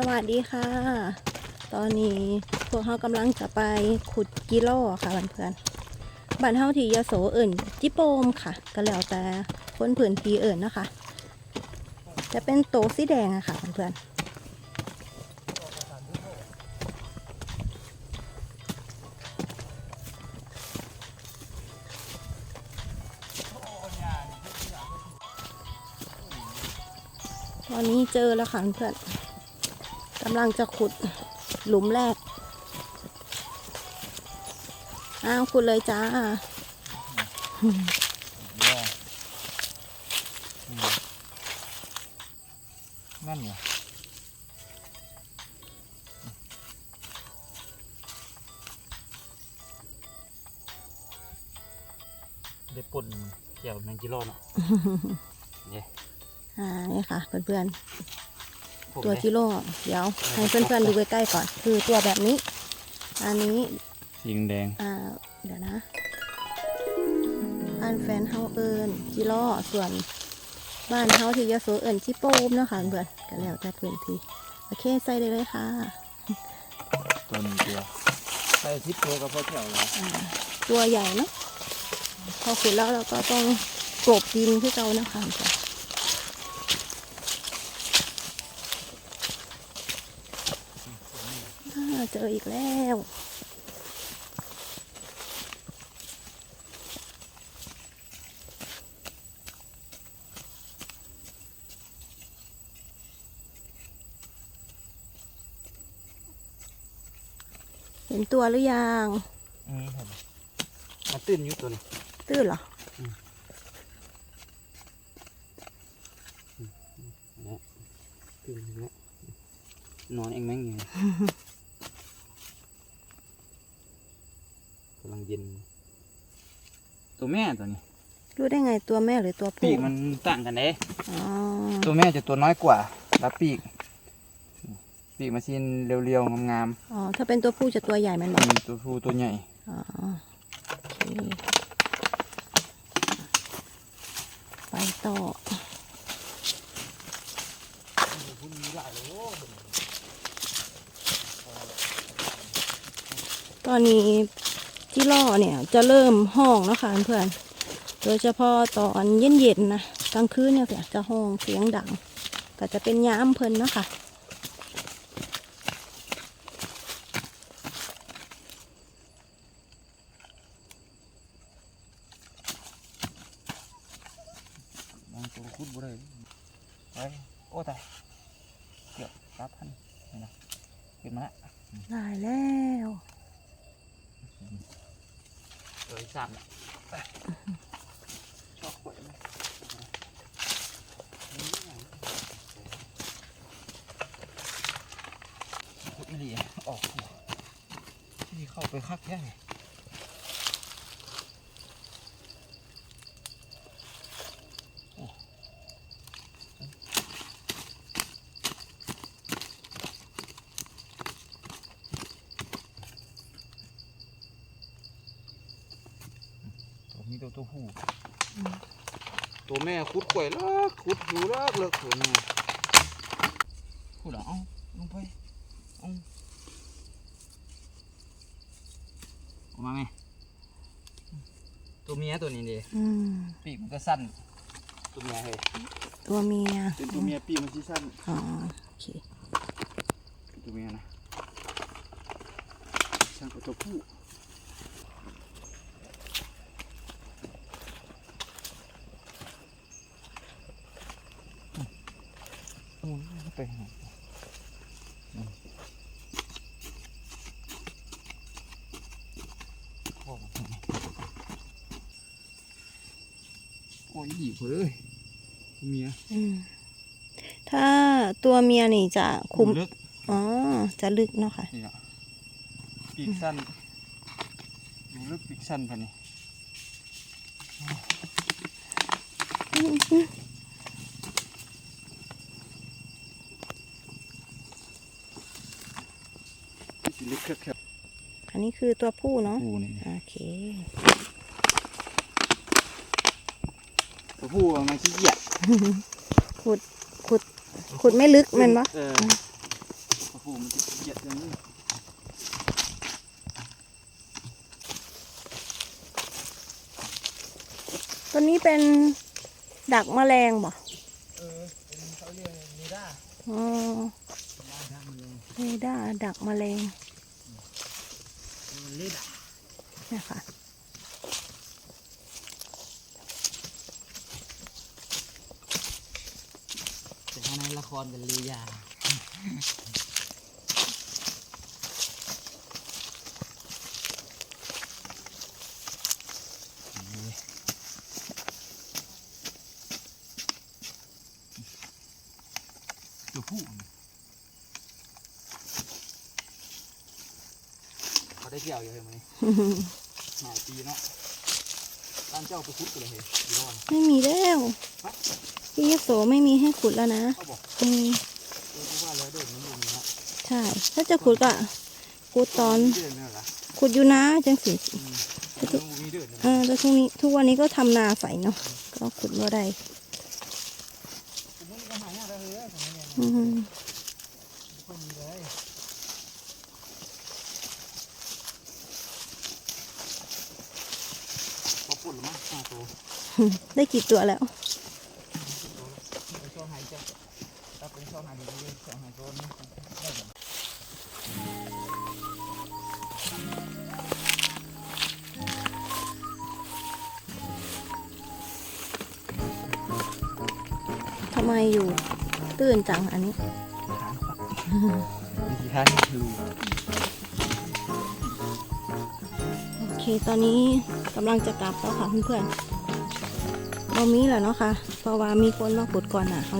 สวัสดีค่ะ ตอนนี้พวกเขากำลังจะไปขุดกิโลค่ะเพื่อนๆบ้านเฮาที่ยโสเอิ่นจิโปมค่ะ ก็แล้วแต่คนผืนทีเอิ่นนะคะ จะเป็นโตสีแดงอะค่ะเพื่อนๆตอนนี้เจอแล้วค่ะเพื่อน กำลังจะขุดหลุมแรก อ้าวขุดเลยจ้าย่ออืมนั่นเหรอได้ป่นเกี่ยวแมงกิโลเนาะเนี่ยอ่านี่ค่ะเพื่อนผมๆ ตัวเนี่ยกิโลเดี๋ยวให้เพื่อนๆดูใกล้ๆก่อน คือตัวแบบนี้ อันนี้สีแดงอ่าเดี๋ยวนะบ้านแฟนเฮาเอิญกิโลส่วนบ้านเฮาที่ยโสเอิญชิโป้มเนาะค่ะเพื่อนกันแล้วแต่พื้นที่โอเคใส่ได้เลยค่ะตัวหนึงตัวใส่ทิปตัวกับพ่อแถวเลยอ่าตัวใหญ่เนาะพอขุดแล้วเราก็ต้องกลบดินที่เรานะคะเพื่อนอ่า เจออีกแล้วเห็นตัวหรือยังอืมเห็นมาตื่นอยู่ตัวนี้ตื้นเหรอตื่นอยู่แล้วนอนเองแม่งไง กำลัง เย็นตัวแม่ตัวนี้รู้ได้ไงตัวแม่หรือตัวปีผู้กมันต่างกันเด้อ๋อตัวแม่จะตัวน้อยกว่าแล้วปีก ปีกมาชินเรียวๆงามอ๋อถ้าเป็นตัวผู้จะตัวใหญ่มันๆบอกมีตัวผู้ตัวใหญ่อ๋อโอเคไปต่อตอนนี้ ที่ล่อเนี่ยจะเริ่มห้องแล้วค่ะเพื่อนๆโดยเฉพาะตอนเย็นๆนะกลางคืนเนี่ยจะห้องเสียงดัง ก็จะเป็นย้ามเพลินเนาะคะบางตัวคุดบ่ได้ไปโอ้ตายเกี่ยวรับพันนี่นะขึ้นมาละได้แล้ว เอ้ยสามละไปชอบกล้วยไหมพุดไม่ดีออกที่เข้าไปคักแค่ไหน มีตัวตัวผู้ตัวแม่คุดข่อยลักคุดอยู่ลักเลิกตัวแม่พูดเหรอเอาลงไปเอาออกมาไหมตัวเมียตัวนี้ดิอืมปีกมันก็สั้น ตัวเมียเฮ้ยตัวเมียเป็นตัวเมียปีกมันที่สั้นอ๋อโอเคเป็นตัวเมียนะสั้นกว่าตัวผู้หมุน ไปหาโอ้ยหยีบเลยเมียอืมถ้าตัวเมียนี่จะคุม ลึกอ๋อ จะลึกเนาะค่ะ นี่อะปีกสั้นดูลึกปีกสั้นพันนี่ ลึกแคบอันนี้คือตัวผู้เนาะ ๆปูนี่โอเค ตัวผู้มันขี้เกียจขุดไม่ลึกแมันปะตัวผู้มันขี้เกียจงนี้ตัวนี้เป็นดักแมลงบ่เออเป็นเขาเรียกเรด้าอ๋อเรด้าดักแมลง เล็ดอะนะคะแต่ข้างในละครกันเลยยาตัวผู้เขา ได้เกี่ยวอยู่เหรอไหมหลายปีเนาะตามเจ้าไปคุดกันเลยเฮ้ยดีร้อนไม่มีแล้วที่ยโสไม่มีให้ขุดแล้วนะเขาบอกอืมเออว่าแล้วเดินมันอยู่นี่เนาะใช่ ถ้าจะขุดก็ขุดตอนเดินเนี่ยเหรอขุดอยู่นะจังสิอืมมันมีเดินเนี่ยเออแล้วทุกนี้ทุกวันนี้ก็ทำนาใส่เนาะก็ขุดว่าได้ผมว่ามันก็หายากแล้วเฮ้ยผมเนี่ย อืมไม่ค่อยมีเลยพ อปุ่นหรือมั้งห้าตัวได้กี่ตัวแล้วไปช่วงหายใจถ้าเป็นช่วงหายใจเลยช่วงหายใจนี่ได้หมดทำไมอยู่ตื่นจังอันนี้วิธีท่าที่รูโอเคตอนนี้ กำลังจะกลับแล้วค่ะเพื่อนๆเรามีแหละเนาะค่ะ เพราะว่ามีคนมาขุดก่อนอะเขา